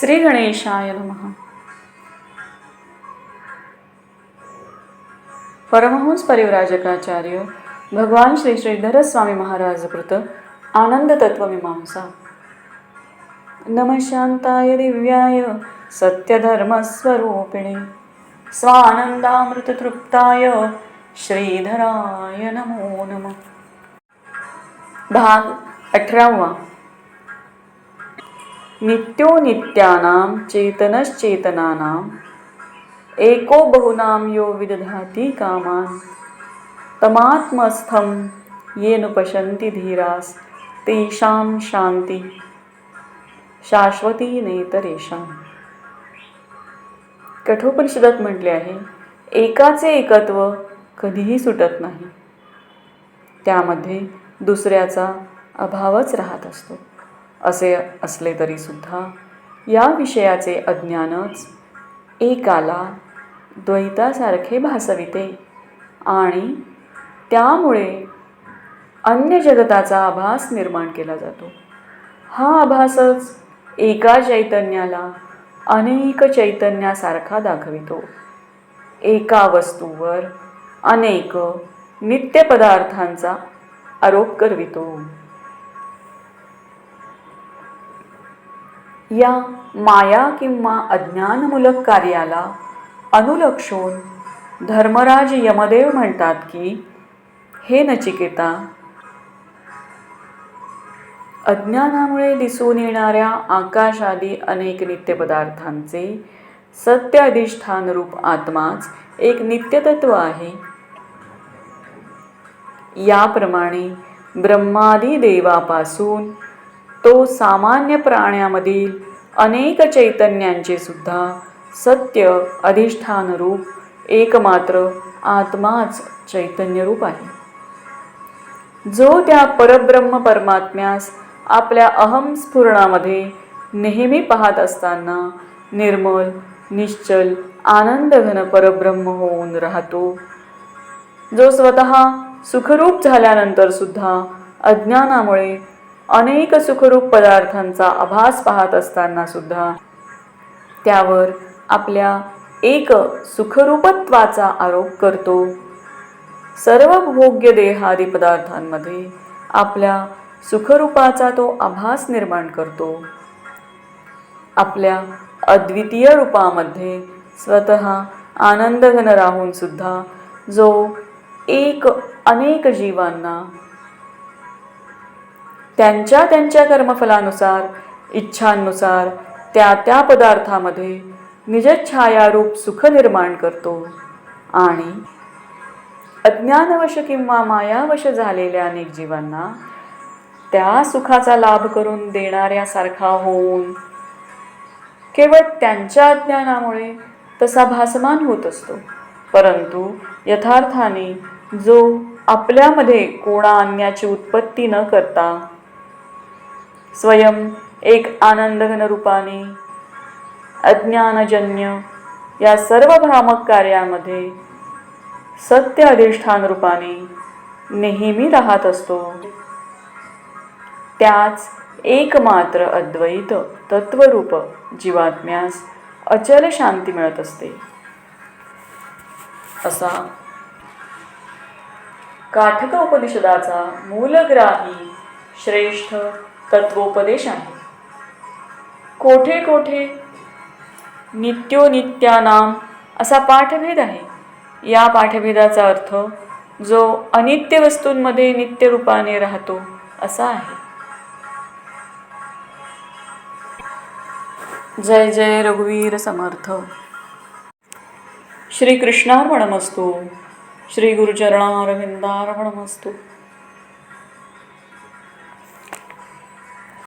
श्री गणेशाय नमः. परमहंस परिव्राजकाचार्य भगवान श्री श्रीधर स्वामी महाराज कृत आनंद तत्वमीमांसा नम शांताय दिव्याय सत्यधर्मस्वरूपिणे स्वानंदामृततृप्ताय श्रीधराय नमो नमः. भाग अठरावा. नित्यो नित्यानां चेतनश्चेतनानाम् एको बहुनां यो विदधाति कामान्। तमात्मस्थं येन पशन्ति धीरास तेषां शांती शाश्वती नेतरेषां कठोपनिषदात म्हटले आहे एकाचे एकत्व कधीही सुटत नाही त्यामध्ये दुसऱ्याचा अभावच राहत असतो। असे असले तरीसुद्धा या विषयाचे अज्ञानच एकाला द्वैतासारखे भासविते आणि त्यामुळे अन्य जगताचा आभास निर्माण केला जातो. हा आभासच एका चैतन्याला अनेक चैतन्यासारखा दाखवितो. एका वस्तूवर अनेक नित्य पदार्थांचा आरोप करवितो. या माया किंवा अज्ञानमूलक कार्याला अनुलक्षून धर्मराज यमदेव म्हणतात की हे नचिकेता अज्ञानामुळे दिसून येणाऱ्या आकाश आदी अनेक नित्यपदार्थांचे सत्य अधिष्ठान रूप आत्माच एक नित्यतत्व आहे. याप्रमाणे ब्रह्मादी देवापासून तो सामान्य प्राण्यामधील अनेक चैतन्यांचे सुद्धा सत्य अधिष्ठानरूप एकमात्र आत्माच चैतन्यरूप आहे. जो त्या परब्रह्म परमात्म्यास आपल्या अहमस्फुरणामध्ये नेहमी पाहत असताना निर्मल निश्चल आनंदघन परब्रह्म होऊन राहतो. जो स्वतः सुखरूप झाल्यानंतर सुद्धा अज्ञानामुळे अनेक सुखरूप पदार्थांचा आभास पाहत असताना सुद्धा त्यावर आपल्या एक सुखरूपत्वाचा आरोप करतो. सर्व भोग्य देहादी पदार्थांमध्ये आपल्या सुखरूपाचा तो आभास निर्माण करतो. आपल्या अद्वितीय रूपामध्ये स्वतः आनंदघन राहून सुद्धा जो एक अनेक जीवांना त्यांच्या त्यांच्या कर्मफलानुसार इच्छांनुसार त्या त्या पदार्थामध्ये निजछायारूप सुख निर्माण करतो. आणि अज्ञानवश किंवा मायावश झालेल्या अनेक जीवांना त्या सुखाचा लाभ करून देणाऱ्यासारखा होऊन केवळ त्यांच्या अज्ञानामुळे तसा भासमान होत असतो. परंतु यथार्थाने जो आपल्यामध्ये कोणा अन्याची उत्पत्ती न करता स्वयं एक आनंदघन रूपाने अज्ञानजन्य या सर्व भ्रामक कार्यामध्ये सत्य अधिष्ठान रूपाने नेहमी राहत असतो. त्याच एकमात्र अद्वैत तत्वरूप जीवात्म्यास अचल शांती मिळत असते. असा काठक उपनिषदाचा मूलग्राही श्रेष्ठ तत्वोपदेश आहे. कोठे कोठे नित्योनित्यानाम असा पाठभेद आहे. या पाठभेदाचा अर्थ जो अनित्य वस्तूंमध्ये नित्य रूपाने राहतो असा आहे. जय जय रघुवीर समर्थ. श्री कृष्णार्पणमस्तू श्री